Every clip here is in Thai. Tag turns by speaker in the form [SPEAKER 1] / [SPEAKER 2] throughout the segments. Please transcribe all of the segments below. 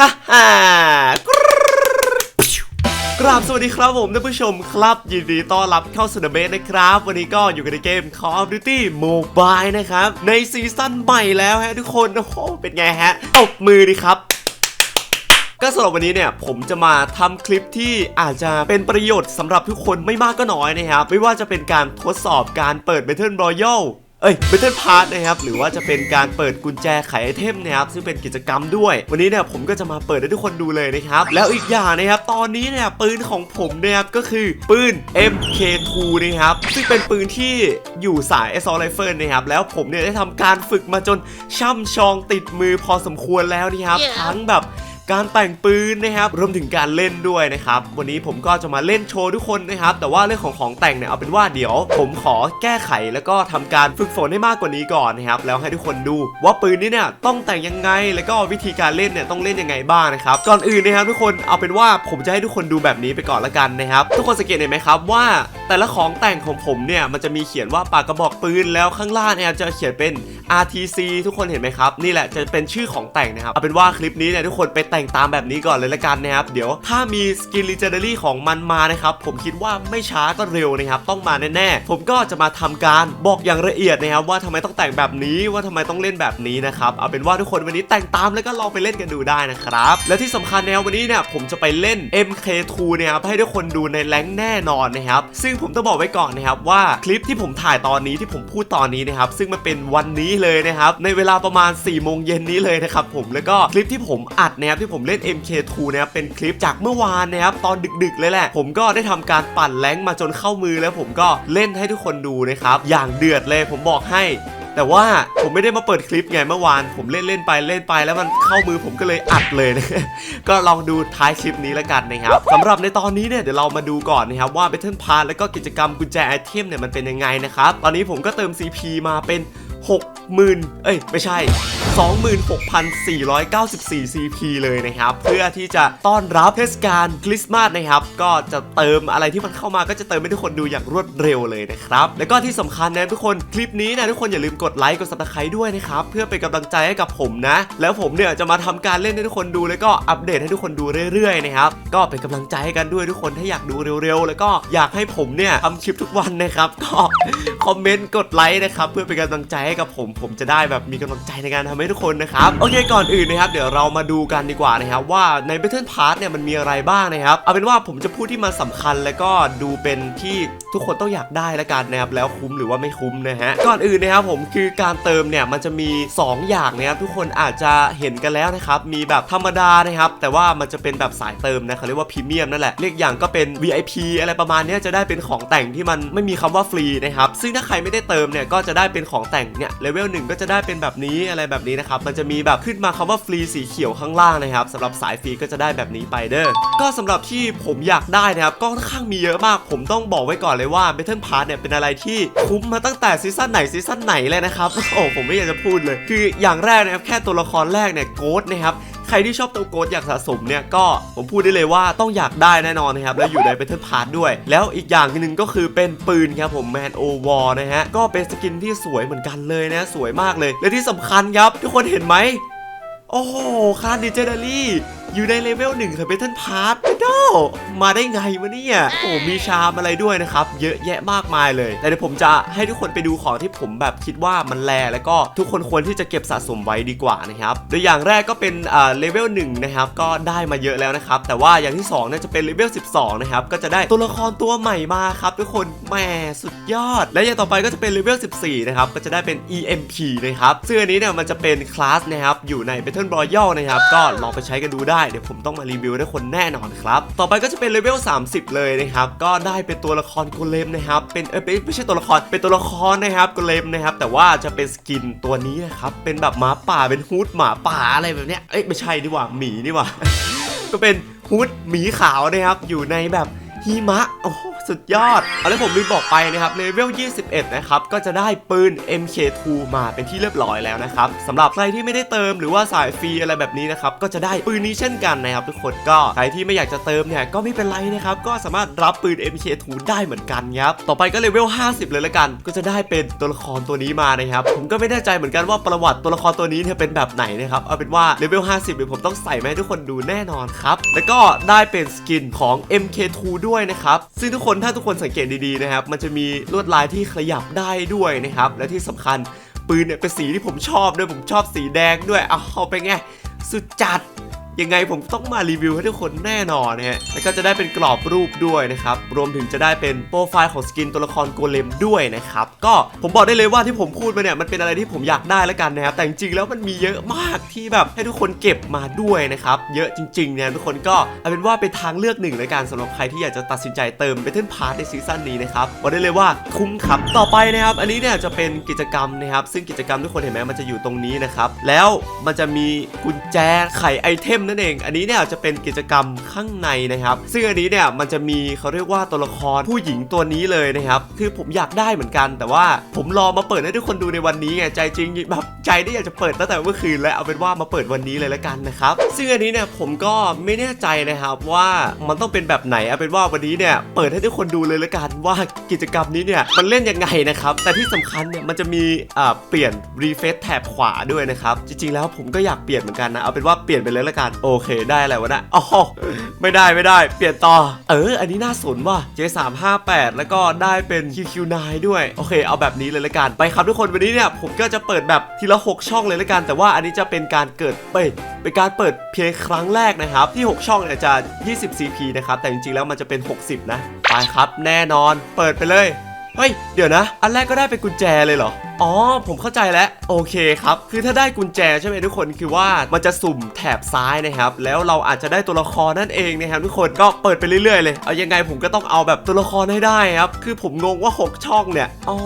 [SPEAKER 1] ฮ่าฮ่ากราบสวัสดีครับผมท่านผู้ชมครับ ยินดีต้อนรับเข้าสู่เดอะเบสนะครับ วันนี้ก็อยู่กันในเกม Call of Duty Mobile นะครับ ในซีซั่นใหม่แล้วฮะทุกคนโอ้โหเป็นไงฮะตบมือดีครับก็สำหรับวันนี้เนี่ยผมจะมาทำคลิปที่อาจจะเป็นประโยชน์สำหรับทุกคนไม่มากก็น้อยนะครับ ไม่ว่าจะเป็นการทดสอบการเปิด Battle Royale เอ้ย Battle Pass นะครับหรือว่าจะเป็นการเปิดกุญแจไขไอเทมนะครับซึ่งเป็นกิจกรรมด้วย วันนี้เนี่ยผมก็จะมาเปิดให้ทุกคนดูเลยนะครับแล้วอีกอย่างนะครับตอนนี้เนี่ยปืนของผมเนี่ยครับก็คือปืน MK2 นะครับซึ่งเป็นปืนที่อยู่สาย Assault Rifle นะครับแล้วผมเนี่ยได้ทำการฝึกมาจนช่ำชองติดมือพอสมควรแล้วนะครับ
[SPEAKER 2] Yeah.
[SPEAKER 1] ทั้งแบบ การแต่งปืนนะครับรวมถึงการเล่นด้วยนะครับวันนี้ผมก็จะมาเล่นโชว์ทุกคนนะครับแต่ว่าเรื่องของของแต่งเนี่ยเอาเป็นว่าเดี๋ยว ผมขอแก้ไขแล้วก็ทำการฝึกฝนให้มากกว่านี้ก่อนนะครับแล้วให้ทุกคนดูว่าปืนนี้เนี่ยต้องแต่งยังไงแล้วก็วิธีการเล่นเนี่ยต้องเล่นยังไงบ้างนะครับก่อนอื่นนะครับทุกคนเอาเป็นว่าผมจะให้ทุกคนดูแบบนี้ไปก่อนละกันนะครับทุกคนสังเกตเห็นไหมครับว่าแต่ละของแต่งของผมเนี่ยมันจะมีเขียนว่าปากกระบอกปืนแล้วข้างล่างเนี่ยจะเขียนเป็น RTC ทุกคนเห็นไหมครับนี่แหละจะเป็นชื่อของแต่งนะครับเอาเป็นว่าคลิปนี้เนี่ยทุกคนไปแต่งตามแบบนี้ก่อนเลยละกันนะครับ เดี๋ยวถ้ามีสกิน l ีเจน d รี่ของมันมานะครับ ผมคิดว่าไม่ช้าก็เร็วนะครับ ต้องมาแน่ๆ ผมก็จะมาทำการบอกอย่างละเอียดนะครับ ว่าทำไมต้องแต่งแบบนี้ว่าทำไมต้องเล่นแบบนี้นะครับ เอาเป็นว่าทุกคนวันนี้แต่งตามแล้วก็ลองไปเล่นกันดูได้นะครับ และที่สำคัญนะครับวันนี้เนี่ยผมจะไปเล่น MK2 เนะครับให้ทุกคนดูในแรงแน่นอนนะครับซึ่งผมต้องบอกไว้ก่อนนะครับว่าคลิปที่ผมถ่ายตอนนี้ที่ผมพูดตอนนี้นะครับซึ่งมันเป็นวันนี้เลยนะครับในเวลาประมาณ4โมงเย็นนี้เลยนะครับผมแล้วก็คลิปที่ผมอัดนะครับที่ผมเล่น MK2 นะครับเป็นคลิปจากเมื่อวานนะครับตอนดึกๆเลยแหละ ผมก็ได้ทำการปั่นแรงมาจนเข้ามือแล้วผมก็เล่นให้ทุกคนดูนะครับอย่างเดือดเลยผมบอกให้แต่ว่าผมไม่ได้มาเปิดคลิปไงเมื่อวาน ผมเล่นเล่นๆไปเล่นไปแล้วมันเข้ามือผมก็เลยอัดเลยนะก็ลองดูท้ายคลิปนี้แล้วกันนะครับสำหรับในตอนนี้เนี่ยเดี๋ยวเรามาดูก่อนนะครับว่า Battle Pass แล้วก็กิจกรรมกุญแจไอเทมเนี่ยมันเป็นยังไงนะครับตอนนี้ผมก็เติม CP มาเป็น 60,000 เอ้ย ไม่ใช่ 26,494 CP เลยนะครับ เพื่อที่จะต้อนรับเทศกาลคริสต์มาสนะครับ ก็จะเติมอะไรที่มันเข้ามาก็จะเติมให้ทุกคนดูอย่างรวดเร็วเลยนะครับ แล้วก็ที่สำคัญนะทุกคนคลิปนี้นะทุกคนอย่าลืมกดไลค์กด subscribe ด้วยนะครับเพื่อเป็นกำลังใจให้กับผมนะ แล้วผมเนี่ยจะมาทำการเล่นให้ทุกคนดูแล้วก็อัปเดตให้ทุกคนดูเรื่อยๆนะครับก็เป็นกำลังใจให้กันด้วยทุกคนถ้าอยากดูเร็วๆ แล้วก็อยากให้ผมเนี่ยทำคลิปทุกวันนะครับก็คอมเมนต์กดไลค์นะครับเพื่อเป็นกำลังใจให้กับผม ผมจะได้แบบมีกำลังใจในการทำให้ทุกคนนะครับ โอเคก่อนอื่นนะครับ เดี๋ยวเรามาดูกันดีกว่านะครับว่าใน Battle Pass เนี่ยมันมีอะไรบ้างนะครับ เอาเป็นว่าผมจะพูดที่มันสำคัญแล้วก็ดูเป็นที่ทุกคนต้องอยากได้แล้วกันนะครับแล้วคุ้มหรือว่าไม่คุ้มนะฮะก่อนอื่นนะครับผมคือการเติมเนี่ยมันจะมี 2 อย่างนะครับทุกคนอาจจะเห็นกันแล้วนะครับมีแบบธรรมดานะครับแต่ว่ามันจะเป็นแบบสายเติมนะเขาเรียกว่าพรีเมียมนั่นแหละเรียกอย่างก็เป็น VIP อะไรประมาณนี้จะได้เป็นของแต่งที่มันไม่มีคำว่าฟรีนะครับซึ่งถ้าใครไม่ได้เติมเนี่ยก็จะได้เป็นของแต่งเนี่ยเลเวลหนึ่งก็จะได้เป็นแบบนี้อะไรแบบนี้นะครับมันจะมีแบบขึ้นมาคำว่าฟรีสีเขียวข้างล่างนะครับสำหรับสายฟรีก็จะได้แบบนี้ไปเด้อก็สำหรับที่ผมอยากได้นะครับก็ค่อนข้างมีเยอะมาก ผมต้องบอกไว้ก่อนเลยว่า Battle Pass เนี่ยเป็นอะไรที่คุ้มมาตั้งแต่ซีซั่นไหนซีซั่นไหนเลยนะครับโอ้ผมไม่อยากจะพูดเลย คืออย่างแรกนะครับแค่ตัวละครแรกเนี่ยโกดนะครับ ใครที่ชอบตัวโกดอยากสะสมเนี่ยก็ผมพูดได้เลยว่าต้องอยากได้แน่นอนนะครับแล้วอยู่ในเปเทิร์นพาร์ทด้วย แล้วอีกอย่างหนึ่งก็คือเป็นปืนครับผมแมนโอวอร์นะฮะก็เป็นสกินที่สวยเหมือนกันเลยนะสวยมากเลย และที่สำคัญครับ ทุกคนเห็นไหมโอ้โหคาร์ดิเจเนอรี่ อยู่ในเลเวลหนึ่งของเบทเทิลพาร์ทโดมาได้ไงวะเนี่ยโอ้มีชามอะไรด้วยนะครับ เยอะแยะมากมายเลยแต่เดี๋ยวผมจะให้ทุกคนไปดูของที่ผมแบบคิดว่ามันแรแล้วก็ทุกคนควรที่จะเก็บสะสมไว้ดีกว่านะครับโดยอย่างแรกก็เป็นอ่าเลเวลหนึ่งนะครับก็ได้มาเยอะแล้วนะครับแต่ว่าอย่างที่สองเนี่ยจะเป็นเลเวล12นะครับก็จะได้ตัวละครตัวใหม่มาครับทุกคนแหมสุดยอด และอย่างต่อไปก็จะเป็นเลเวล14นะครับก็จะได้เป็น EMP นะครับซึ่งอันนี้เนี่ยมันจะเป็นคลาสนะครับอยู่ใน Battle Royale นะครับก็ลองไปใช้กันดูได้เดี๋ยวผมต้องมารีวิวให้คนแน่นอนครับ ต่อไปก็จะเป็นเลเวล 30 เลยนะครับ ก็ได้เป็นตัวละครโกเลมนะครับ เป็นเออไม่ใช่ตัวละคร เป็นตัวละครนะครับโกเลมนะครับ แต่ว่าจะเป็นสกินตัวนี้นะครับ เป็นแบบหมาป่า เป็นฮูดหมาป่าอะไรแบบเนี้ย เอ้ยไม่ใช่ดีกว่าหมีดีกว่า ก็เป็นฮูดหมีขาวนะครับ อยู่ในแบบ หิมะ โอ้สุดยอด เอาแล้วผมลืมบอกไปนะครับเลเวล 21 นะครับ ก็จะได้ปืน MK2 มาเป็นที่เรียบร้อยแล้วนะครับสำหรับใครที่ไม่ได้เติมหรือว่าสายฟรีอะไรแบบนี้นะครับ ก็จะได้ปืนนี้เช่นกันนะครับทุกคนก็ใครที่ไม่อยากจะเติมเนี่ยก็ไม่เป็นไรนะครับ ก็สามารถรับปืน MK2 ได้เหมือนกันครับ ต่อไปก็เลเวล 50 เลยละกัน ก็จะได้เป็นตัวละครตัวนี้มานะครับ ผมก็ไม่แน่ใจเหมือนกันว่าประวัติตัวละครตัวนี้เนี่ยเป็นแบบไหนนะครับ เอาเป็นว่าเลเวล 50เดี๋ยวผมต้องใส่มาให้ทุกคนดูแน่นอนครับ แล้วก็ได้เป็นสกินของ MK2 ด้วยวยนะครับซึ่งทุกคนถ้าทุกคนสังเกตดีๆนะครับมันจะมีลวดลายที่ขยับได้ด้วยนะครับและที่สำคัญปืนเนี่ยเป็นสีที่ผมชอบด้วยผมชอบสีแดงด้วยเอาเอาไปไงสุดจัด ยังไงผมต้องมารีวิวให้ทุกคนแน่นอนนะฮะแล้วก็จะได้เป็นกรอบรูปด้วยนะครับรวมถึงจะได้เป็นโปรไฟล์ของสกินตัวละครโกเลมด้วยนะครับก็ผมบอกได้เลยว่าที่ผมพูดมาเนี่ยมันเป็นอะไรที่ผมอยากได้แล้วกันนะครับแต่จริงๆแล้วมันมีเยอะมากที่แบบให้ทุกคนเก็บมาด้วยนะครับเยอะจริงๆเนี่ยทุกคนก็เอาเป็นว่าเป็นทางเลือกหนึ่งแล้วกันสำหรับใครที่อยากจะตัดสินใจเติมเบทเทิลพาร์ทในซีซั่นนี้นะครับบอกได้เลยว่าคุ้มครับต่อไปนะครับ อันนี้เนี่ยจะเป็นกิจกรรมนะครับซึ่งกิจกรรมทุกคนเห็นไหมมันจะอยู่ตรงนี้นะครับแล้วมันจะมีกุญแจไขไอเทมนั่นเอง อันนี้เนี่ยจะเป็นกิจกรรมข้างในนะครับ ซึ่งอันนี้เนี่ยมันจะมีเขาเรียกว่าตัวละครผู้หญิงตัวนี้เลยนะครับคือผมอยากได้เหมือนกัน แต่ว่าผมรอมาเปิดให้ทุกคนดูในวันนี้ไงใจจริงแบบใจที่อยากจะเปิดตั้งแต่เมื่อคืนแล้วเอาเป็นว่ามาเปิดวันนี้เลยละกันนะครับซึ่งอันนี้เนี่ยผมก็ไม่แน่ใจนะครับว่ามันต้องเป็นแบบไหนเอาเป็นว่าวันนี้เนี่ยเปิดให้ทุกคนดูเลยละกันว่ากิจกรรมนี้เนี่ยมันเล่นยังไงนะครับแต่ที่สำคัญเนี่ยมันจะมีเปลี่ยนรีเฟซแถบขวาด้วยนะครับจริงๆแล้วผมก็อยากเปลี่ยนเหมือนกันนะเอาเป็นว่าเปลี่ยนไปเลยละกันโอเคได้อะไรวะนะอ๋อไม่ได้ไม่ได้ เปลี่ยนต่อ เออ อันนี้น่าสนว่ะ J358 แล้วก็ได้เป็น QQ9 ด้วย โอเค เอาแบบนี้เลยละกัน ไปครับทุกคนวันนี้เนี่ย ผมก็จะเปิดแบบทีละ 6 ช่องเลยละกัน แต่ว่าอันนี้จะเป็นการเกิดเปิดเป็นการเปิดเพียงครั้งแรกนะครับ ที่ 6 ช่องเนี่ยจะ 20 CP นะครับ แต่จริงๆแล้วมันจะเป็น 60 นะ ไปครับแน่นอน เปิดไปเลย เฮ้ย เดี๋ยวนะ อันแรกก็ได้เป็นกุญแจเลยเหรอ อ๋อ ผมเข้าใจแล้ว โอเคครับ คือถ้าได้กุญแจใช่ไหมทุกคนคือว่ามันจะสุ่มแถบซ้ายนะครับ แล้วเราอาจจะได้ตัวละครนั่นเองนะครับทุกคนก็เปิดไปเรื่อยๆเลย เอายังไงผมก็ต้องเอาแบบตัวละครให้ได้ครับ คือผมงงว่า 6 ช่องเนี่ย อ๋อ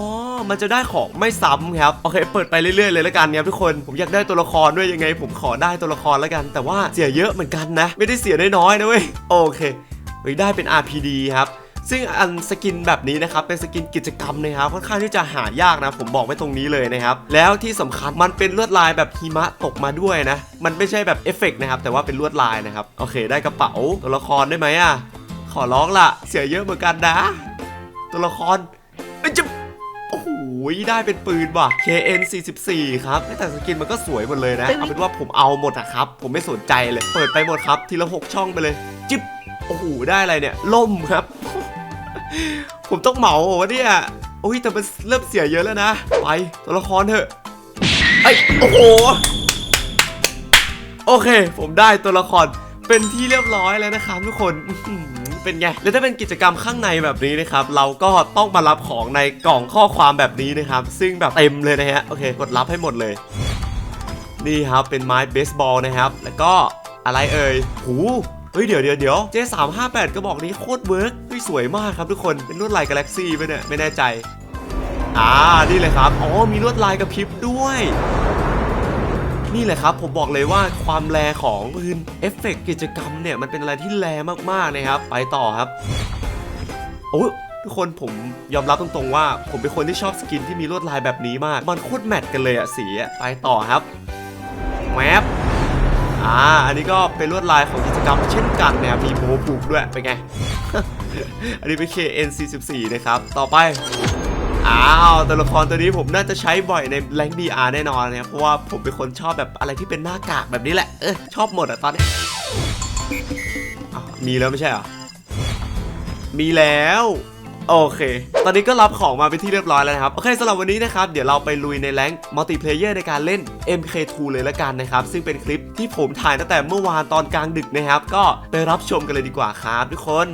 [SPEAKER 1] มันจะได้ของไม่ซ้ำครับ โอเค เปิดไปเรื่อยๆเลยแล้วกันครับทุกคน ผมอยากได้ตัวละครด้วยยังไง ผมขอได้ตัวละครแล้วกัน แต่ว่าเสียเยอะเหมือนกันนะ ไม่ได้เสียน้อยๆนะเว้ย โอเคเฮ้ยได้เป็น RPD ครับ ซึ่งอันสกินแบบนี้นะครับเป็นสกินกิจกรรมนะครับค่อนข้างที่จะหายากนะ ผมบอกไว้ตรงนี้เลยนะครับแล้วที่สำคัญมันเป็นลวดลายแบบหิมะตกมาด้วยนะ มันไม่ใช่แบบเอฟเฟกต์นะครับแต่ว่าเป็นลวดลายนะครับโอเค ได้กระเป๋าตัวละครได้ไหมอะขอร้องละเสียเยอะเหมือนกันนะ ตัวละครเอ้ยจะโอ้โหได้เป็นปืนว่ะ KN 44ครับแต่สกินมันก็สวยหมดเลยนะเอาเป็นว่าผมเอาหมดอะครับผมไม่สนใจเลย เปิดไปหมดครับ ทีละหกช่องไปเลย จิ๊บโอ้โหได้อะไรเนี่ยล่มครับ ผมต้องเหมาเหรอวะเนี่ยโอ้ยแต่มันเริ่มเสียเยอะแล้วนะ ไปตัวละครเถอะไอยโอ้โห โอเค ผมได้ตัวละครเป็นที่เรียบร้อยแล้วนะครับทุกคนเป็นไง แล้วถ้าเป็นกิจกรรมข้างในแบบนี้นะครับ เราก็ต้องมารับของในกล่องข้อความแบบนี้นะครับ ซึ่งแบบเต็มเลยนะฮะ โอเค กดรับให้หมดเลย นี่ครับ เป็นไม้เบสบอลนะครับ แล้วก็อะไรเอ่ย หู เฮ้ยเดี๋ยวเดี๋ยวเดี๋ยวเจสามห้าแปดกระบอกนี้โคตรเวิร์กเฮ้ยสวยมากครับทุกคนเป็นลวดลายกาแล็กซี่ไปเนี่ยไม่แน่ใจอ่านี่เลยครับอ๋อมีลวดลายกระพริบด้วยนี่แหละครับผมบอกเลยว่าความแรของปืนเอฟเฟกต์กิจกรรมเนี่ยมันเป็นอะไรที่แรมากๆนะครับ ไปต่อครับโอ้ทุกคนผมยอมรับตรงๆว่า ผมเป็นคนที่ชอบสกินที่มีลวดลายแบบนี้มาก มันโคตรแมทกันเลยอะสีอะไปต่อครับแวบ อ่า อันนี้ก็เป็นลวดลายของกิจกรรมเช่นกันนะครับมีโบบุกด้วย เป็นไง อันนี้เป็น KN44 นะครับ ต่อไป อ้าวตัวละครตัวนี้ผมน่าจะใช้บ่อยในแรงดีอาร์แน่นอนนะเพราะว่าผมเป็นคนชอบแบบอะไรที่เป็นหน้ากากแบบนี้แหละ เออชอบหมดอะตอนนี้มีแล้วไม่ใช่เหรอ มีแล้ว โอเค ตอนนี้ก็รับของมาเป็นที่เรียบร้อยแล้วนะครับ โอเคสำหรับวันนี้นะครับ เดี๋ยวเราไปลุยในแรงมัลติเพลเยอร์ในการเล่น MK2 เลยละกันนะครับ ซึ่งเป็นคลิปที่ผมถ่ายตั้งแต่เมื่อวานตอนกลางดึกนะครับ ก็ไปรับชมกันเลยดีกว่าครับทุกคน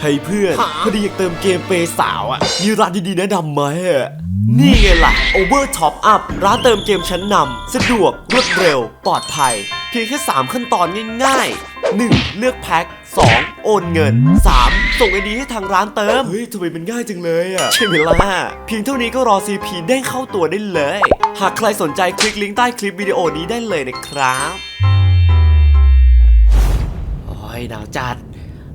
[SPEAKER 1] เฮ้ยเพื่อนพอดีอยากเติมเกมเปย์สาวอะมีร้านดีๆแนะนำไหมอะนี่ไงล่ะ Over Top Up ร้านเติมเกมชั้นนำสะดวกรวดเร็ว ปลอดภัย เพียงแค่ 3 ขั้นตอนง่ายๆ 1. เลือกแพ็ค 2. โอนเงิน 3. ส่งไอดีให้ทางร้านเติม เฮ้ยทำไมมันง่ายจังเลยอะใช่ไหมล่ะเพียงเท่านี้ก็รอ CP เด้งเข้าตัวได้เลย หากใครสนใจคลิกลิงก์ใต้คลิปวิดีโอนี้ได้เลยนะครับ โอ้ยหนาวจัด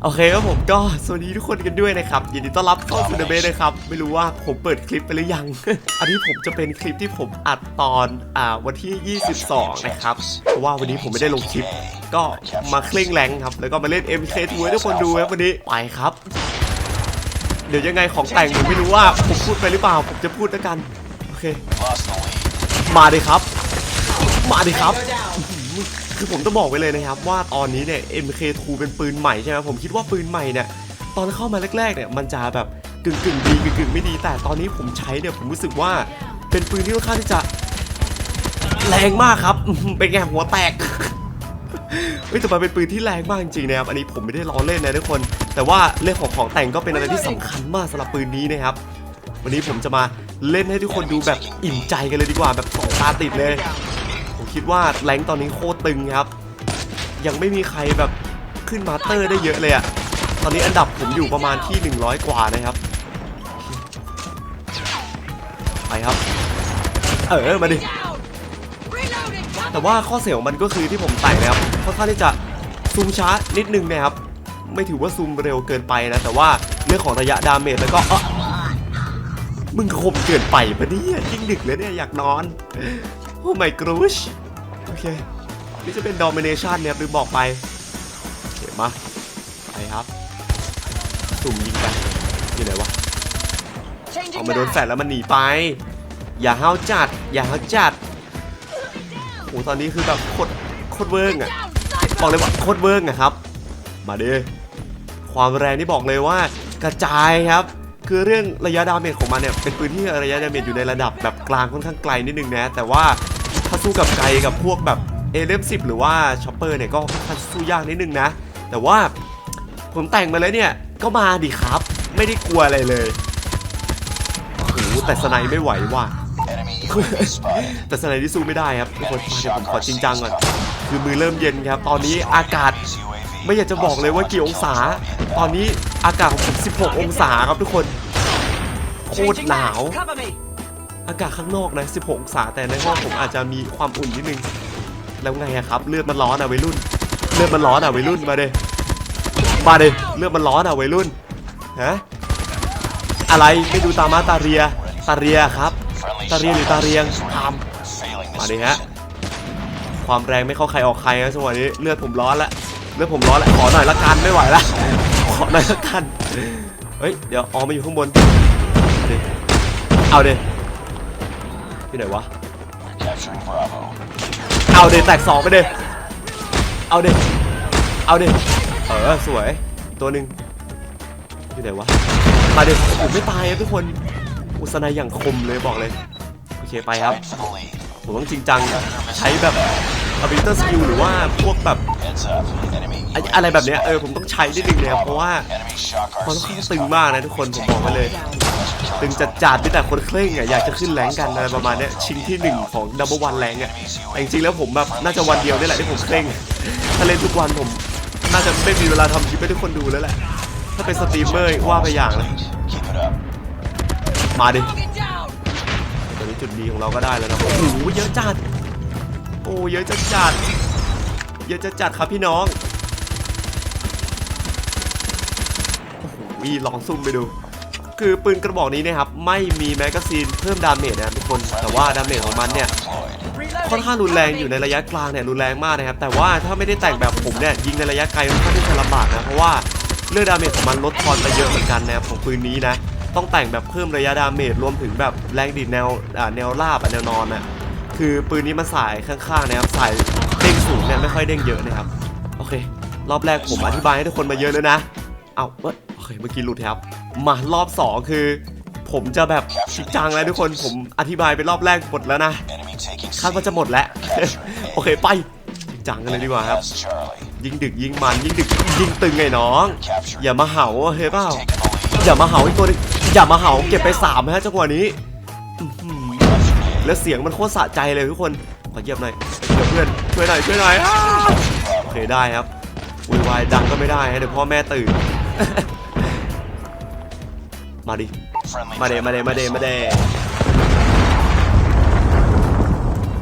[SPEAKER 1] โอเคครับผมก็สวัสดีทุกคนกันด้วยนะครับยินดีต้อนรับเข้าสู่เดเบนะครับ ไม่รู้ว่าผมเปิดคลิปไปหรือยัง อันนี้ผมจะเป็นคลิปที่ผมอัดตอนอ่าวันที่ 22 นะครับ เพราะว่าวันนี้ผมไม่ได้ลงคลิป ก็มาเคร่งแรงครับ แล้วก็มาเล่น MK2 ให้ทุกคนดูครับวันนี้ไปครับ เดี๋ยวยังไงของแต่งผมไม่รู้ว่าผมพูดไปหรือเปล่า ผมจะพูดแล้วกันโอเค มาดิครับ มาดิครับ คือผมต้องบอกไว้เลยนะครับว่าตอนนี้เนี่ย MK2 เป็นปืนใหม่ใช่ไหมผมคิดว่าปืนใหม่เนี่ยตอนเข้ามาแรกๆเนี่ยมันจะแบบกึ่งกึ่งๆดีกึ่งกึ่งๆไม่ดี แต่ตอนนี้ผมใช้เนี่ยผมรู้สึกว่าเป็นปืนที่ค่อนข้างที่จะแรงมากครับ เป็นไงหัวแตกเฮ้ยแต่มันเป็นปืนที่แรงมากจริงๆนะครับอันนี้ผมไม่ได้ล้อเล่นนะทุกคน แต่ว่าเรื่องของของแต่งก็เป็นอะไรที่สำคัญมากสำหรับปืนนี้นะครับ วันนี้ผมจะมาเล่นให้ทุกคนดูแบบอิ่มใจกันเลยดีกว่าแบบสองตาติดเลย คิดว่าแรงตอนนี้โคตรตึงครับ ยังไม่มีใครแบบขึ้นมาสเตอร์ได้เยอะเลยอะตอนนี้อันดับผมอยู่ประมาณที่ 100 กว่านะครับ ไปครับ เออมาดิ แต่ว่าข้อเสียของมันก็คือที่ผมใส่นะครับค่อนข้างที่จะซูมช้านิดนึงนะครับ ไม่ถือว่าซูมเร็วเกินไปนะ แต่ว่าเรื่องของระยะดาเมจแล้วก็เออมึงคมเกินไปปะเนี่ยยิ่งดึกเลยเนี่ยอยากนอน โอ้ my gosh โอเค นี่จะเป็น domination เนี่ยลืมบอกไปเห็นมาไปครับ สุ่มยิงไปอยู่ไหนวะเอามาโดนแฟดแล้วมันหนีไป อย่าห้าวจัด อย่าห้าวจัดโอ้ตอนนี้คือแบบโคตรโคตรเวิร์กอะบอกเลยว่าโคตรเวิร์กอะครับ มาดิความแรงที่บอกเลยว่ากระจายครับ คือเรื่องระยะดาเมจของมันเนี่ยเป็นปืนที่ระยะดาเมจอยู่ในระดับแบบกลางค่อนข้างไกลนิดนึงนะ แต่ว่าถ้าสู้กับไกลกับพวกแบบเอเลฟสิหรือว่าช็อปเปอร์เนี่ยก็ค่อนข้างสู้ยากนิดนึงนะ แต่ว่าผมแต่งมาแล้วเนี่ยก็มาดิครับ ไม่ได้กลัวอะไรเลยโอ้โหแต่สไนไม่ไหวว่ะแต่สไนที่สู้ไม่ได้ครับทุกคนเดี๋ยวผมขอจริงจังก่อนคือมือเริ่มเย็นครับ ตอนนี้อากาศ ไม่อยากจะบอกเลยว่ากี่องศา ตอนนี้อากาศของผม16 องศาครับทุกคน โคตรหนาว อากาศข้างนอกนะ 16 องศา แต่ในห้องผมอาจจะมีความอุ่นนิดนึง แล้วไงอะครับ เลือดมันร้อนอะวัยรุ่น เลือดมันร้อนอะวัยรุ่น มาเดมาเดเลือดมันร้อนอะวัยรุ่น ฮะ อะไรไม่ดูตามาตาเรีย ตาเรียครับ ตาเรียหรือตาเรียงทำมาเดิฮะ ความแรงไม่เข้าใครออกใครนะจังหวะนี้เลือดผมร้อนละ เลือดผมร้อนละขอหน่อยละกันไม่ไหวละขอหน่อยละกันเฮ้ยเดี๋ยวออกมาอยู่ข้างบนเอาดิเอาดิที่ไหนวะเอาดิแตกสองไปดิเอาดิเอาดิเออสวยอีกตัวหนึ่งที่ไหนวะมาดิผมไม่ตายอะทุกคนอุสนาอย่างคมเลยบอกเลยโอเคไปครับผมต้องจริงจังใช้แบบ ability skill หรือว่าพวกแบบไอ้อะไรแบบเนี้ยเออผมต้องใช้นิดนึงเลยครับเพราะว่ามันค่อนข้างตึงมากนะทุกคนผมบอกไว้เลย ตึงจัดจัดที่แต่คนเคร่งอะอยากจะขึ้นแรงกันอะไรประมาณเนี้ยชิงที่หนึ่งของดับเบิลวันแรงอะแต่จริงๆแล้วผมแบบน่าจะวันเดียวนี่แหละที่ผมเคร่งถ้าเล่นทุกวันผม น่าจะไม่มีเวลาทำคลิปให้ทุกคนดูแล้วแหละถ้าเป็นสตรีมเมอร์ว่าไปอย่างเลยมาดิตอนนี้จุดดีของเราก็ได้แล้วนะโอ้โหเยอะจัด โอ้เยอะจัดจัด เยอะจัดจัดครับพี่น้องโอ้โหลองซุ่มไปดู คือปืนกระบอกนี้นะครับไม่มีแมกกาซีนเพิ่มดาเมจนะครับทุกคนแต่ว่าดาเมจของมันเนี่ยค่อนข้างรุนแรงอยู่ในระยะกลางเนี่ยรุนแรงมากนะครับ แต่ว่าถ้าไม่ได้แต่งแบบผมเนี่ยยิงในระยะไกลค่อนข้างที่จะลำบากนะเพราะว่าเรื่องดาเมจของมันลดทอนไปเยอะเหมือนกันนะครับของปืนนี้นะต้องแต่งแบบเพิ่มระยะดาเมจรวมถึงแบบแรงดีดแนวแนวราบแนวนอนอะ คือปืนนี้มันสายข้างๆนะครับสายเด้งสูงเนี่ยไม่ค่อยเด้งเยอะนะครับโอเค รอบแรกผมอธิบายให้ทุกคนมาเยอะแล้วนะเอาเว้ยโอเคเมื่อกี้หลุดครับ มารอบสองคือ ผมจะแบบจริจังแล้วทุกคนผมอธิบายไปรอบแรกหมดแล้วนะคาดว่าจะหมดแล้วโอเคไปจังกันเลยดีกว่าครับ ยิงดึกยิงมันยิงดึกยิงตึงไงน้อง อย่ามาเห่าเฮ้ยเปล่าอย่ามาเห่าอีกตัวหนึงอย่ามาเห่าเก็บไปสามนะฮะจังหวะนี้อื แล้วเสียงมันโคตรสะใจเลยทุกคน ขอเหยียบหน่อยเดี๋ยวเพื่อนช่วยหน่อยช่วยหน่อยโอเคได้ครับวุ่นวายดังก็ไม่ได้ฮะเดี๋ยวพ่อแม่ตื่น มาดิ มาเดมาเดมาเดมาเด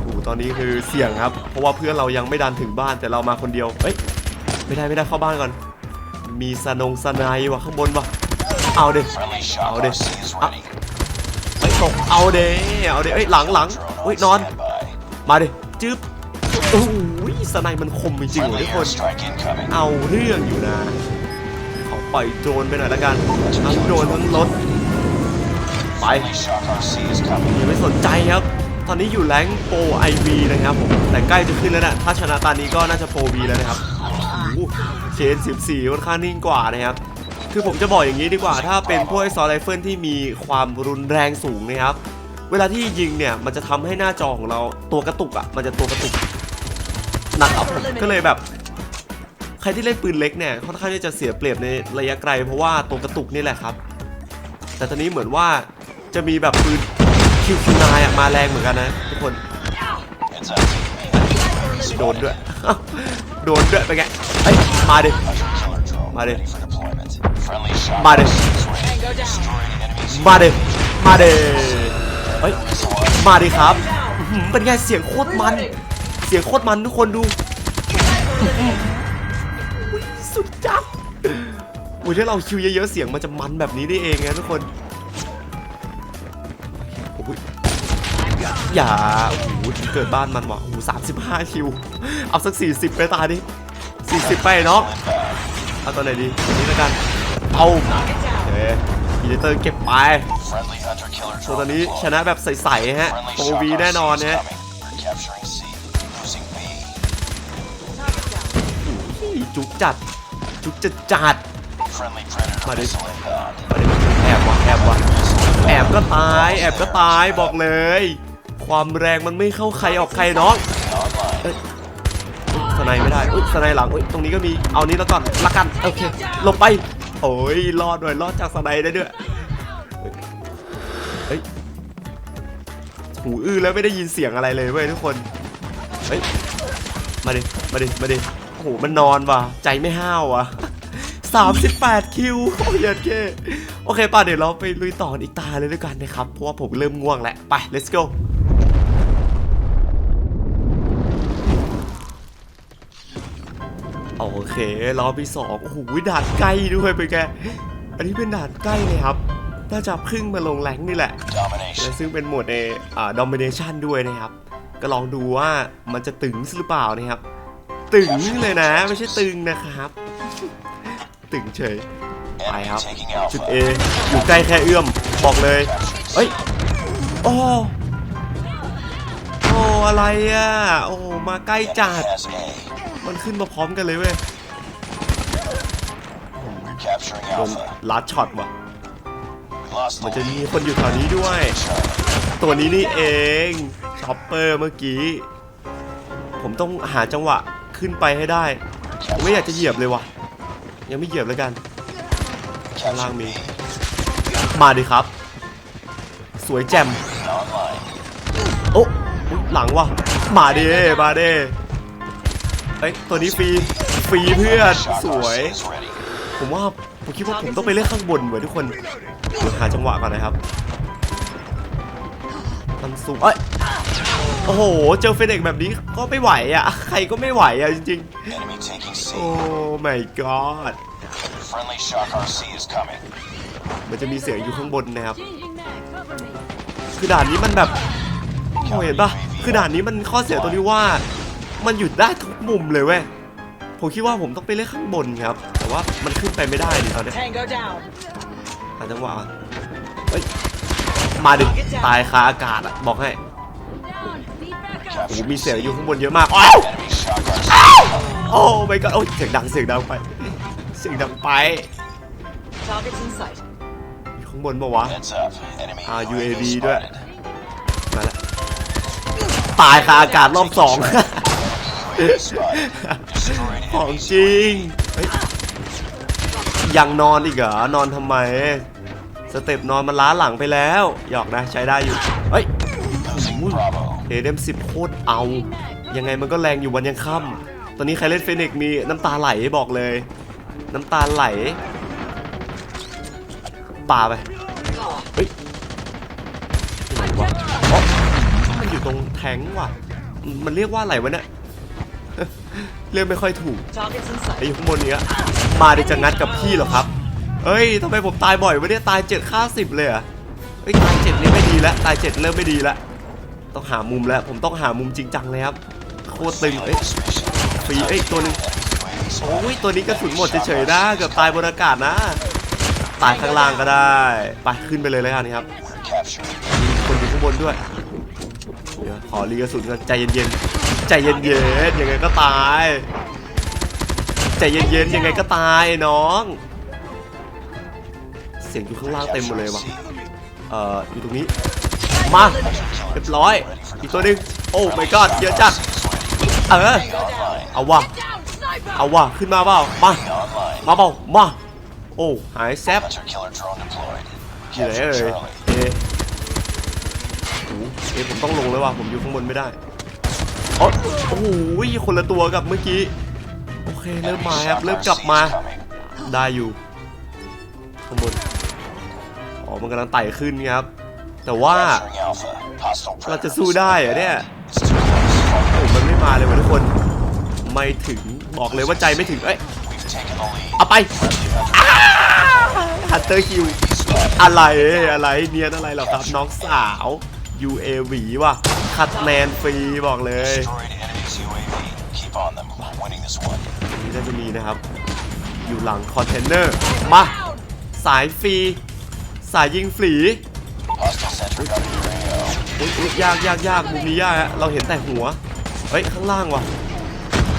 [SPEAKER 1] โอ้โหตอนนี้คือเสี่ยงครับ เพราะว่าเพื่อนเรายังไม่ดันถึงบ้านแต่เรามาคนเดียว เฮ้ย ไม่ได้ไม่ได้เข้าบ้านก่อน มีสนงสนายว่ะข้างบนว่ะ เอาเด็
[SPEAKER 2] Friendly shock
[SPEAKER 1] Oh, this-
[SPEAKER 2] RC
[SPEAKER 1] ตกเอาเด้เอาเด้เอ้ยหลังหลังเฮ้ยนอน มาดิจึ๊บโอ้ยสไนมันคมจริงๆเหรอ
[SPEAKER 2] Friendly
[SPEAKER 1] ทุกคน เอาเรื่องอยู่นะ ขอปล่อยโดรนไปหน่อยละกัน ทั้งโดรนทั้งรถ ไปย่าไม่สนใจครับ ตอนนี้อยู่แรงโปรไอวีนะครับผม แต่ใกล้จะขึ้นแล้วนะ ถ้าชนะตานี้ก็น่าจะโปรวีแล้วนะครับโอ้โหเชน14ค่อนข้างนิ่งกว่านะครับ คือผมจะบอกอย่างนี้ดีกว่า ถ้าเป็นพวกไอซอไรเฟิลที่มีความรุนแรงสูงนะครับ เวลาที่ยิงเนี่ยมันจะทำให้หน้าจอของเราตัวกระตุกอะ มันจะตัวกระตุกหนักครับผมก็เลยแบบ ใครที่เล่นปืนเล็กเนี่ยค่อนข้างที่จะเสียเปรียบในระยะไกล เพราะว่าตัวกระตุกนี่แหละครับ แต่ตอนนี้เหมือนว่าจะมีแบบปืนคิวคิวนายมาแรงเหมือนกันนะทุกคนโดนด้วยโดนด้วยไปนไงเอ้มาดิ
[SPEAKER 2] น
[SPEAKER 1] Mighty.
[SPEAKER 2] ready for deployment. Friendly shock
[SPEAKER 1] Mighty.
[SPEAKER 2] RC is ready. Destroying enemies.
[SPEAKER 1] มาเดิมาดิเฮ้ยมาดิครับเป็นไงเสียงโคตรมัน เสียงโคตรมันทุกคนดูสุดจัดอุ้ยถ้าเราคิวเยอะๆเสียงมันจะมันแบบนี้ได้เองนะทุกคนอย่าโอ้โหเกิดบ้านมันว่ะโอ้โหสามสิบห้าคิว เอาสักสี่สิบไปตาดิสี่สิบไปเนาะเอาตัวไหนดีตัวนี้แล้วกัน เอาโอเคอีดิเตอร์เก็บไป
[SPEAKER 2] Friendly hunter killer
[SPEAKER 1] ตัวตอนนี้ชนะแบบใสๆฮะโปร
[SPEAKER 2] shock
[SPEAKER 1] วีแน่นอน
[SPEAKER 2] RC is
[SPEAKER 1] นะ
[SPEAKER 2] coming. Capturing C. Losing B.
[SPEAKER 1] จุกจัด จุกจัดจัด
[SPEAKER 2] Friendly predator
[SPEAKER 1] Mighty.
[SPEAKER 2] missile inbound.
[SPEAKER 1] มาดิแอบวะแอบวะแอบก็ตาย แอบก็ตายบอกเลย ความแรงมันไม่เข้าใครออกใครน้อง
[SPEAKER 2] Online.
[SPEAKER 1] อุ๊ยสไนไม่ได้ อุ๊ยสไนหลัง อุ๊ยตรงนี้ก็มี เอานี้แล้วก่อนละกัน โอเค ลงไป โอ้ยรอดด้วยรอดจากสไนได้ด้วยเฮ้ยหูอื้อแล้วไม่ได้ยินเสียงอะไรเลยเว้ยทุกคนเฮ้ยมาดิมาดิมาดิโอ้โหมันนอนว่ะใจไม่ห้าวว่ะ38 คิวโอ้ยเยันเก้โอเคป่ะเดี๋ยวเราไปลุยต่ออีกตาเลยด้วยกันนะครับ เพราะว่าผมเริ่มง่วงแล้ว ไป let's go โอเครอบที่สองโอ้โหด่านใกล้ด้วยเป็นไงอันนี้เป็นด่านใกล้เลยครับ น่าจะเพึ่งมาลงแรงนี่แหละ
[SPEAKER 2] Domination.
[SPEAKER 1] และซึ่งเป็นโหมดในอ่า domination ด้วยนะครับ ก็ลองดูว่ามันจะตึงหรือเปล่านะครับ ตึงเลยนะ ไม่ใช่ตึงนะครับ ตึงเฉย ไป
[SPEAKER 2] Enemy
[SPEAKER 1] ครับ
[SPEAKER 2] taking
[SPEAKER 1] จุด
[SPEAKER 2] Alpha.
[SPEAKER 1] A อยู่ใกล้แค่เอื้อม บอกเลย
[SPEAKER 2] Capturing C.
[SPEAKER 1] เฮ้ยโอ้โอ้อะไรอะ โอ้มาใกล้
[SPEAKER 2] Enemy
[SPEAKER 1] จัด
[SPEAKER 2] has A.
[SPEAKER 1] มันขึ้นมาพร้อมกันเลยเว้ย
[SPEAKER 2] We're capturing
[SPEAKER 1] โดน
[SPEAKER 2] Alpha.
[SPEAKER 1] ลัดช็อตว่ะ
[SPEAKER 2] We lost
[SPEAKER 1] มัน
[SPEAKER 2] the
[SPEAKER 1] จะมี
[SPEAKER 2] lead.
[SPEAKER 1] คนอยู่แถวนี้ด้วย
[SPEAKER 2] Charlie.
[SPEAKER 1] ตัวนี้นี่เองช็อปเปอร์เมื่อกี้ ผมต้องหาจังหวะขึ้นไปให้ได้ผมไม่อยากจะเหยียบเลยว่ะ ยังไม่เหยียบแล้วกันข้างล่าง
[SPEAKER 2] Capturing
[SPEAKER 1] มี
[SPEAKER 2] B.
[SPEAKER 1] มาดิครับ สวยแจ่ม
[SPEAKER 2] Online.
[SPEAKER 1] โอ้อุ๊ยหลังว่ะ มาดิมาดิ เอ้ยตัวนี้ฟรีฟรีเพื่อนสวย ผมว่าผมคิดว่าผมต้องไปเล่นข้างบนเว้ยทุกคนเดี๋ยวหาจังหวะก่อนนะครับมันสูงเอ้ยโอ้โห เจอเฟเด็กแบบนี้ก็ไม่ไหวอะ ใครก็ไม่ไหวอะจริงๆ โอ้ my god มันจะมีเสียงอยู่ข้างบนนะครับ คือด่านนี้มันแบบโอ้เห็นปะคือด่านนี้มันข้อเสียตรงที่ว่า มันหยุดได้ทุกมุมเลยเว้ย ผมคิดว่าผมต้องไปเล่นข้างบนครับ แต่ว่ามันขึ้นไปไม่ได้ดิตอนเนี้ย
[SPEAKER 3] Tango down.
[SPEAKER 1] หาจังหวะก่อนเฮ้ย มาดิ ตายคาอากาศอะบอกให้
[SPEAKER 3] Down. Need backup.
[SPEAKER 1] โอ้โหมีเสียงอยู่ข้างบนเยอะมาก อ้าว
[SPEAKER 2] Enemy shock RC.
[SPEAKER 1] โอ้ my god โอ้ยเสียงดังเสียงดังไป เสียงดังไป
[SPEAKER 3] Targets in sight.
[SPEAKER 1] อยู่ข้างบนปะวะ
[SPEAKER 2] Heads up. Enemy
[SPEAKER 1] Ah,
[SPEAKER 2] UAV
[SPEAKER 1] UAV ด้วย
[SPEAKER 2] spotted.
[SPEAKER 1] มาแล้วตายคาอากาศรอบสอง
[SPEAKER 2] UAV spotted. Destroyed
[SPEAKER 1] ของจริง ยังนอนอีกเหรอ นอนทำไม สเต็ปนอนมันล้าหลังไปแล้ว หยอกนะใช้ได้อยู่ เฮ้ยเอเดมสิบโคตรเอา ยังไงมันก็แรงอยู่วันยังค่ำตอนนี้ใครเล่นเฟนิกซ์มีน้ำตาไหลบอกเลย น้ำตาไหลป่าไป เฮ้ยไหนวะอ๋อมันอยู่ตรงแทงว่ะ มันเรียกว่าอะไรวะเนี่ย เลือกไม่ค่อยถูก
[SPEAKER 3] Targets in
[SPEAKER 1] ไอ้
[SPEAKER 3] sight.
[SPEAKER 1] อยู่ข้างบนเนี้ยมาเดี๋ยวจะงัดกับพี่เหรอครับเอ้ยทำไมผมตายบ่อยวะเนี่ยตายเจ็ดค่าสิบเลยเหรอะเอ้ยตายเจ็ดนี่ไม่ดีแล้วตายเจ็ดเริ่มไม่ดีแล้วต้องหามุมแล้วผมต้องหามุมจริงจังเลยครับโคตรตึงเอ้ย
[SPEAKER 2] This mission.
[SPEAKER 1] ฟรีเอ้ยตัวหนึงโอ้ยตัวนี้กระสุนหมดเฉยๆนะเกือบตายบนอากาศนะ ตายข้างล่างก็ได้ไปขึ้นไปเลยแล้วกันครับ
[SPEAKER 2] We're capturing.
[SPEAKER 1] มีคนอยู่ข้างบนด้วยเดี๋ยวขอรีกระสุนกันใจเย็นๆ ใจเย็นๆยังไงก็ตายใจเย็นๆยังไงก็ตายน้อง เสียงอยู่ข้างล่างเต็มหมดเลยว่ะเอ่ออยู่ตรงนี้มาเรียบร้อย อีกตัวหนึงโอ้ my god เยอะจัดเออเอาว่ะเอาว่ะขึ้นมาเปล่ามามาเปล่ามาโอ้หายแซบอยู่ไหนเอ่ยเอะโอ้โหเอผมต้องลงแล้วว่ะผมอยู่ข้างบนไม่ได้ อ๋อโอ้โหคนละตัวกับเมื่อกี้ โอเค เริ่มมาครับ เริ่มกลับมา ได้อยู่ข้างบนอ๋อ มันกำลังไต่ขึ้นครับ แต่ว่าเราจะสู้ได้เหรอเนี่ยโอ้มันไม่มาเลยวะทุกคน ไม่ถึง บอกเลยว่าใจไม่ถึง เอ้ย เอาไปฮันเตอร์คิว อะไรอะไรเนียนอะไรหรอครับน้องสาว UAV ว่ะคัดแนนฟรีบอกเลย
[SPEAKER 2] Destroyed enemy's UAV. Keep on them. We're winning this one.
[SPEAKER 1] อันนี้น่าจะมีนะครับ อยู่หลังคอนเทนเนอร์ มา สายฟรี สายยิงฟรี
[SPEAKER 2] Hostile sentry gun in your AO.
[SPEAKER 1] อุ๊ยอุ๊ยยากยากยากมุมนี้ยากฮะเราเห็นแต่หัว เฮ้ย ข้างล่างว่ะ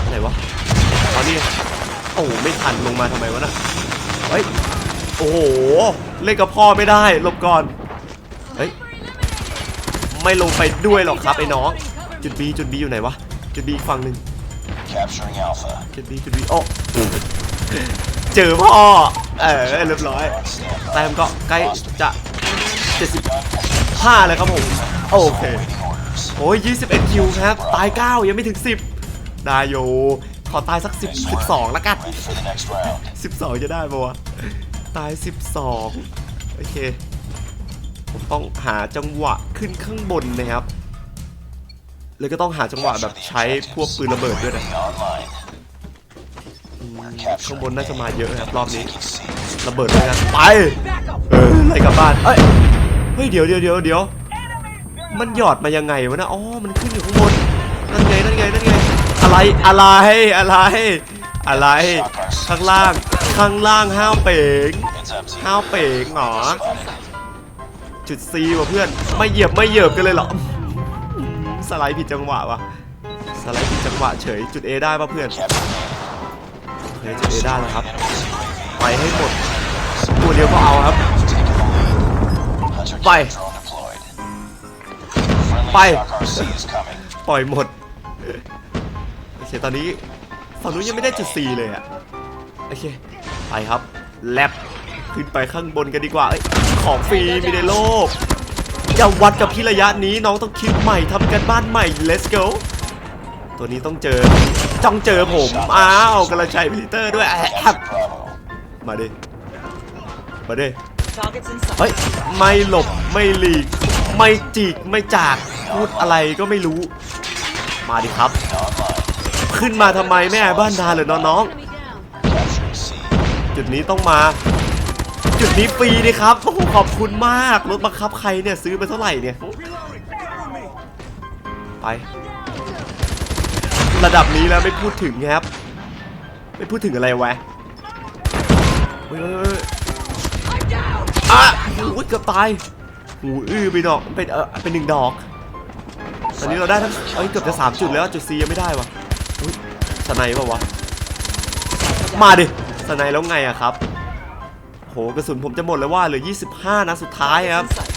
[SPEAKER 1] ไหนวะอ๋อนี่ไงโอ้โหไม่ทันลงมาทำไมวะน่ะเฮ้ย โอ้โห เล่นกับพ่อไม่ได้หลบก่อนเฮ้ย ไม่ลงไปด้วยหรอกครับไอ้น้องจุด B จุด B อยู่ไหนวะจุด B อีกฝั่งหนึ่ง
[SPEAKER 2] Capturing Alpha.
[SPEAKER 1] จุด B จุด B โอ้เจอพ่อเออเรียบร้อย
[SPEAKER 2] On standby.
[SPEAKER 1] แต้มก็ใกล้จะ75แล้วครับผมโอเค
[SPEAKER 2] Waiting orders.
[SPEAKER 1] โอ้ย21คิวครับตาย 9 ยังไม่ถึง 10 ได้โยขอตายสัก 10 12แล้วกัน
[SPEAKER 2] Ready for the next round.
[SPEAKER 1] 12 จะได้ปะวะตาย 12 โอเค ผมต้องหาจังหวะขึ้นข้างบนนะครับ แล้วก็ต้องหาจังหวะแบบใช้พวกปืนระเบิดด้วยนะข้างบนน่าจะมาเยอะนะครับรอบนี้ ระเบิดด้วยกันไปเออไล่กลับบ้านเอ้ยเฮ้ยเดี๋ยวเดี๋ยวเดี๋ยวเดี๋ยวมันหยอดมายังไงวะนะอ๋อมันขึ้นอยู่ข้างบนนั่นไงนั่นไงนั่นไงอะไรอะไรอะไร อะไร ข้างล่างข้างล่างห้าวเป๋งห้าวเป๋งหรอ จุด C ว่ะเพื่อนไม่เหยียบไม่เหยียบกันเลยเหรอสไลด์ผิดจังหวะว่ะสไลด์ผิดจังหวะเฉยจุด A ได้ป่ะเพื่อน
[SPEAKER 2] Capturing
[SPEAKER 1] โอเคจุด A ได้แล้วครับไปให้หมดตัวเดียวก็เอาครับ
[SPEAKER 2] Taking the lead. Hunter
[SPEAKER 1] Bye.
[SPEAKER 2] killer drone deployed. Friendly
[SPEAKER 1] Bye.
[SPEAKER 2] Shock RC is coming.
[SPEAKER 1] ปล่อยหมดโอเคตอนนี้ฝั่งนู้นยังไม่ได้จุด C เลยอะโอเคไปครับแลบขึ้นไปข้างบนกันดีกว่าเอ้ย ของฟรีมีในโลก อย่าวัดกับพี่ระยะนี้น้องต้องคิดใหม่ทำกันบ้านใหม่ let's go ตัวนี้ต้องเจอจ้องเจอผมอ้าวกำลังใช้พิลิเตอร์ด้วยแอะ
[SPEAKER 2] Capture Bravo.
[SPEAKER 1] มาดิมาดิเฮ้ยไม่หลบไม่หลีก ไม่จีกไม่จากพูดอะไรก็ไม่รู้ มาดิครับ ขึ้นมาทำไมแม่บ้านดาเหรอน้องๆจุดนี้ต้องมา จุดนี้ฟรีดิครับโอ้โหขอบคุณมากรถบังคับใครเนี่ยซื้อไปเท่าไหร่เนี่ยไประดับนี้แล้วไม่พูดถึงครับ ไม่พูดถึงอะไรวะเฮ้ยเฮ้ยเฮ้ย
[SPEAKER 3] I'm down.
[SPEAKER 1] อะโอ้ยเกือบตายหูอื้อไปดอกเป็นเออเป็นหนึ่งดอก ตอนนี้เราได้ทั้งเอ้ยเกือบจะสามจุดแล้วจุด C ยังไม่ได้วะอุ้ยสไนเปล่าวะ มาดิสไนแล้วไงอะครับ โหกระสุนผมจะหมดแล้วว่าเหลือ 25 นัดสุดท้ายครับ
[SPEAKER 3] In sight.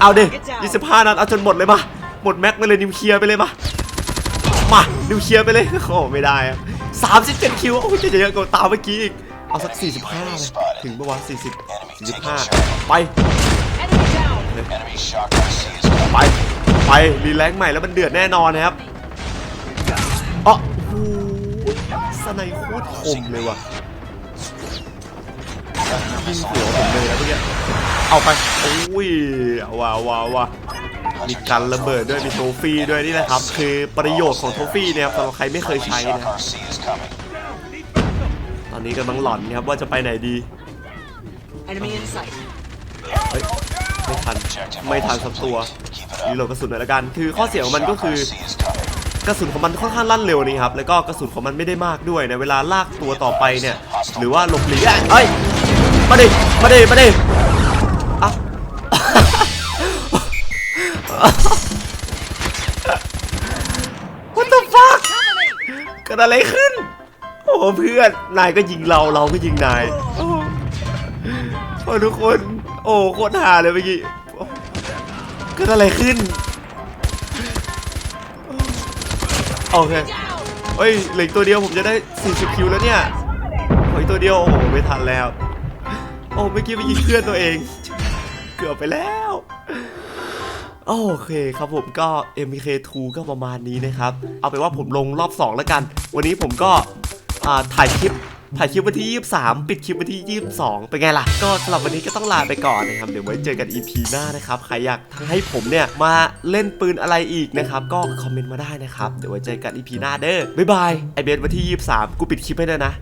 [SPEAKER 1] เอาดิ25 นัดเอาจนหมดเลยมาหมดแม็กมาเลยนิวเคลียร์ไปเลยมามานิวเคลียร์ไปเลยโอ้ไม่ได้อะ37คิวโอ้ยจะเยอะกว่าตามเมื่อกี้อีกเอาสัก45เลยถึงปะวะ40 45ไป
[SPEAKER 3] Enemy down.
[SPEAKER 2] Enemy Shock RC is coming.
[SPEAKER 1] ไปไปรีแลกซ์ใหม่แล้วมันเดือดแน่นอนนะครับอ๋อโอ้โหสไนโคตรคมเลยว่ะ ยิงหัวผมเลยนะเมื่อกี้เอาไปโอ้ยเอาว่ะเอาว่ะเอาว่ะมีกันระเบิดด้วยมีโทฟี่ด้วยนี่แหละครับ คือประโยชน์ของโทฟี่เนี่ยสำหรับใครไม่เคย
[SPEAKER 2] Friendly
[SPEAKER 1] ใช้
[SPEAKER 2] Shock
[SPEAKER 1] นะ
[SPEAKER 2] RC is coming.
[SPEAKER 1] ตอนนี้กำลังหลอนครับว่าจะไปไหนดี
[SPEAKER 3] Enemy in sight.
[SPEAKER 1] เฮ้ยไม่ทัน
[SPEAKER 2] Objective
[SPEAKER 1] ไม่ทัน
[SPEAKER 2] almost
[SPEAKER 1] สักตัว
[SPEAKER 2] complete. Keep it
[SPEAKER 1] รี
[SPEAKER 2] up.
[SPEAKER 1] โหลดกระสุนหน่อยละกัน คือข้อเสียของมันก็
[SPEAKER 2] Shock
[SPEAKER 1] คือ
[SPEAKER 2] RC is coming.
[SPEAKER 1] กระสุนของมันค่อนข้างลั่นเร็วนี่ครับแล้วก็กระสุนของมันไม่ได้มากด้วยนะเวลาลากตัวต่อไปเนี่ย หรือว่าหลบหลีกอะเอ้ย มาดิ มาดิ มาดิอะ What the fuck เกิดอะไรขึ้น โอ้เพื่อน นายก็ยิงเรา เราก็ยิงนาย โอ้ทุกคน โอ้โคตรหาเลยเมื่อกี้เกิดอะไรขึ้น โอเคเฮ้ยเหลืออกตัวเดียวผมจะได้ 40 คิวแล้วเนี่ยโอ้ยตัวเดียว โอ้โหไม่ทันแล้ว อ้เมื่อกี้ไปยิงเพื่อนตัวเอง เกือบไปแล้ว โอเคครับผมก็ MK2 ก็ประมาณนี้นะครับ เอาเป็นว่าผมลงรอบ 2 แล้วกัน วันนี้ผมก็ถ่ายคลิปถ่ายคลิปวันที่ 23 ปิดคลิปวันที่ 22 เป็นไงล่ะ ก็สำหรับวันนี้ก็ต้องลาไปก่อนนะครับ เดี๋ยวไว้เจอกัน EP หน้านะครับ ใครอยากให้ผมเนี่ย มาเล่นปืนอะไรอีกนะครับ ก็คอมเมนต์มาได้นะครับ เดี๋ยวไว้เจอกัน EP หน้าเด้อ บ๊ายบาย ไอเบสวันที่ 23 กูปิดคลิปให้ด้วนะ